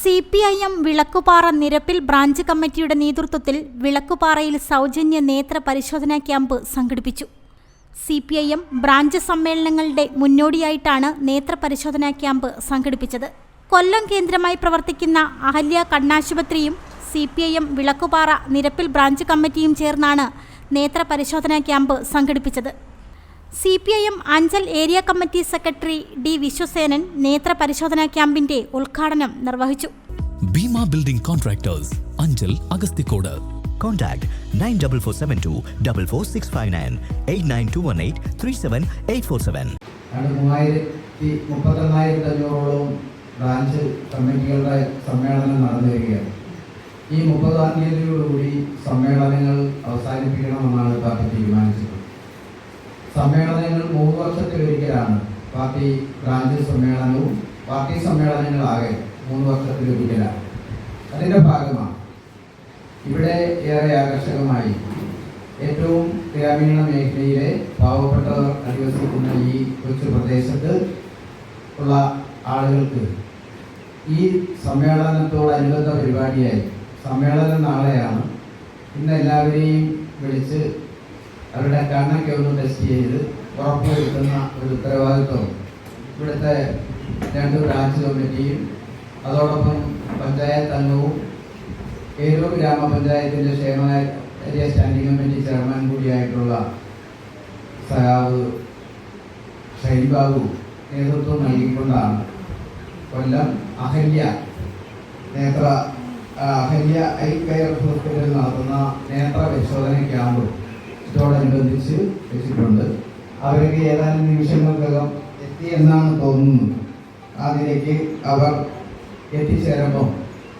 C P I M Vilakkupara നിരപ്പിൽ branch കമ്മിറ്റിയുടെ നേതൃത്വത്തിൽ വിളക്കുപാറയിൽ സൗജന്യ നേത്ര പരിശോധനാ ക്യാമ്പ് സംഘടിപ്പിച്ചു. C P I M branch സമ്മേളനങ്ങളുടെ മുന്നോടിയായിട്ടാണ് നേത്ര പരിശോധനാ ക്യാമ്പ് സംഘടിപ്പിച്ചത്. കൊല്ലം കേന്ദ്രമായി പ്രവർത്തിക്കുന്ന Ahalya കണ്ണാശുപത്രിയും C P I M Vilakkupara നിരപ്പിൽ branch കമ്മിറ്റിയും ചേർന്നാണ് നേത്ര പരിശോധനാ ക്യാമ്പ് സംഘടിപ്പിച്ചത്. C P I M Anchal area committee secretary D Viswasenan നേത്ര പരിശോധനാ ക്യാമ്പിന്റെ ഉദ്ഘാടനം നിർവഹിച്ചു. Bhima building contractors Anchal Agasthikode. Contact 94472 44659 89218 37847. ആണ് മൂവായിരത്തി മുപ്പത്തൊന്നായിരത്തി അഞ്ഞൂറോളം ബ്രാഞ്ച് കമ്മിറ്റികളുടെ സമ്മേളനം നടന്നു വരികയാണ് ഈ മുപ്പതാം തീയതിയോടുകൂടി സമ്മേളനങ്ങൾ അവസാനിപ്പിക്കണമെന്നാണ് പാർട്ടി തീരുമാനിച്ചത്. സമ്മേളനങ്ങൾ മൂന്ന് വർഷത്തിൽ ഒരിക്കലാണ് പാർട്ടി ബ്രാഞ്ച് സമ്മേളനവും പാർട്ടി സമ്മേളനങ്ങളാകെ മൂന്ന് വർഷത്തിൽ ഒരിക്കലാണ് അതിന്റെ ഭാഗമാണ്. ഇവിടെ ഏറെ ആകർഷകമായി ഏറ്റവും ഗ്രാമീണ മേഖലയിലെ പാവപ്പെട്ടവർ അധിവസിക്കുന്ന ഈ കൊച്ചു പ്രദേശത്ത് ഉള്ള ആളുകൾക്ക് ഈ സമ്മേളനത്തോടനുബന്ധ പരിപാടിയായി സമ്മേളനം നാളെയാണ് ഇന്ന് എല്ലാവരെയും വിളിച്ച് അവരുടെ കണ്ണൊക്കെ ഒന്ന് ടെസ്റ്റ് ചെയ്ത് ഉറപ്പുവരുത്തുന്ന ഒരു ഉത്തരവാദിത്വം. ഇവിടുത്തെ രണ്ട് ബ്രാഞ്ച് കമ്മിറ്റിയും അതോടൊപ്പം പഞ്ചായത്ത് അംഗവും ഏരൂർ ഗ്രാമപഞ്ചായത്തിന്റെ ക്ഷേമ ഏരിയ സ്റ്റാൻഡിംഗ് കമ്മിറ്റി ചെയർമാൻ കൂടിയായിട്ടുള്ള സഹാവ് ഷൈൻബാബു നേതൃത്വം നൽകിക്കൊണ്ടാണ് കൊല്ലം അഹല്യ നേത്ര അഹല്യ ഐ കെയർ ഹോസ്പിറ്റലിൽ നടത്തുന്ന നേത്ര പരിശോധന ക്യാമ്പ്. ഇതോടനുബന്ധിച്ച് വെച്ചിട്ടുണ്ട്. അവർക്ക് ഏതാനും നിമിഷങ്ങൾക്കകം എത്തി എന്നാണ് തോന്നുന്നത്. അതിലേക്ക് അവർ എത്തിച്ചേരുമ്പോൾ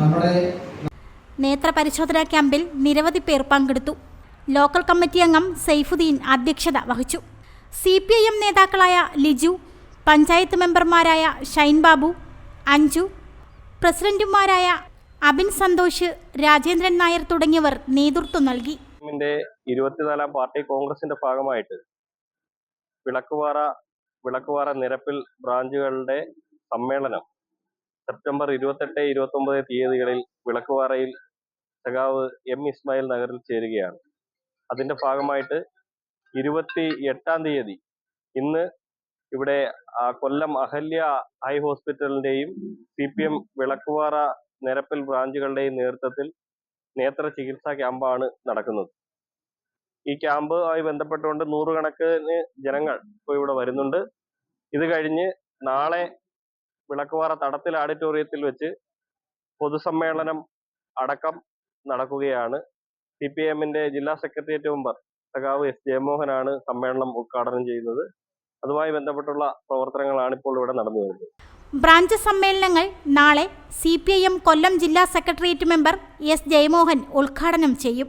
നമ്മുടെ നേത്ര പരിശോധനാ ക്യാമ്പിൽ നിരവധി പേർ പങ്കെടുത്തു. ലോക്കൽ കമ്മിറ്റി അംഗം സൈഫുദ്ദീൻ അധ്യക്ഷത വഹിച്ചു. സി പി ഐ എം നേതാക്കളായ ലിജു പഞ്ചായത്ത് മെമ്പർമാരായ ഷൈൻ ബാബു അഞ്ജു പ്രസിഡന്റുമാരായ അബിൻ സന്തോഷ് രാജേന്ദ്രൻ നായർ തുടങ്ങിയവർ നേതൃത്വം നൽകി. ഇരുപത്തിനാലാം പാർട്ടി കോൺഗ്രസിന്റെ ഭാഗമായിട്ട് വിളക്കുപാറ വിളക്കുപാറ നിരപ്പിൽ ബ്രാഞ്ചുകളുടെ സമ്മേളനം സെപ്റ്റംബർ ഇരുപത്തെട്ട് ഇരുപത്തൊമ്പത് തീയതികളിൽ വിളക്കുപാറയിൽ സഖാവ് എം ഇസ്മായിൽ നഗറിൽ ചേരുകയാണ്. അതിന്റെ ഭാഗമായിട്ട് ഇരുപത്തി എട്ടാം തീയതി ഇന്ന് ഇവിടെ കൊല്ലം അഹല്യ ഹൈ ഹോസ്പിറ്റലിന്റെയും സി പി എം വിളക്കുപാറ നിരപ്പിൽ ബ്രാഞ്ചുകളുടെയും നേതൃത്വത്തിൽ നേത്ര ചികിത്സാ ക്യാമ്പാണ് നടക്കുന്നത്. ഈ ക്യാമ്പുമായി ബന്ധപ്പെട്ടുകൊണ്ട് നൂറുകണക്കിന് ജനങ്ങൾ ഇപ്പോൾ ഇവിടെ വരുന്നുണ്ട്. ഇത് കഴിഞ്ഞ് നാളെ വിളക്കുപാറ തടത്തിൽ ഓഡിറ്റോറിയത്തിൽ വെച്ച് പൊതുസമ്മേളനം അടക്കം നടക്കുകയാണ്. സി പി എമ്മിന്റെ ജില്ലാ സെക്രട്ടേറിയറ്റ് മെമ്പർ സഖാവ് എസ് ജയമോഹനാണ് സമ്മേളനം ഉദ്ഘാടനം ചെയ്യുന്നത്. അതുമായി ബന്ധപ്പെട്ടുള്ള പ്രവർത്തനങ്ങളാണ് ഇപ്പോൾ ഇവിടെ നടന്നു വരുന്നത്. ബ്രാഞ്ച് സമ്മേളനങ്ങൾ നാളെ സി കൊല്ലം ജില്ലാ സെക്രട്ടേറിയറ്റ് മെമ്പർ എസ് ജയമോഹൻ ഉദ്ഘാടനം ചെയ്യും.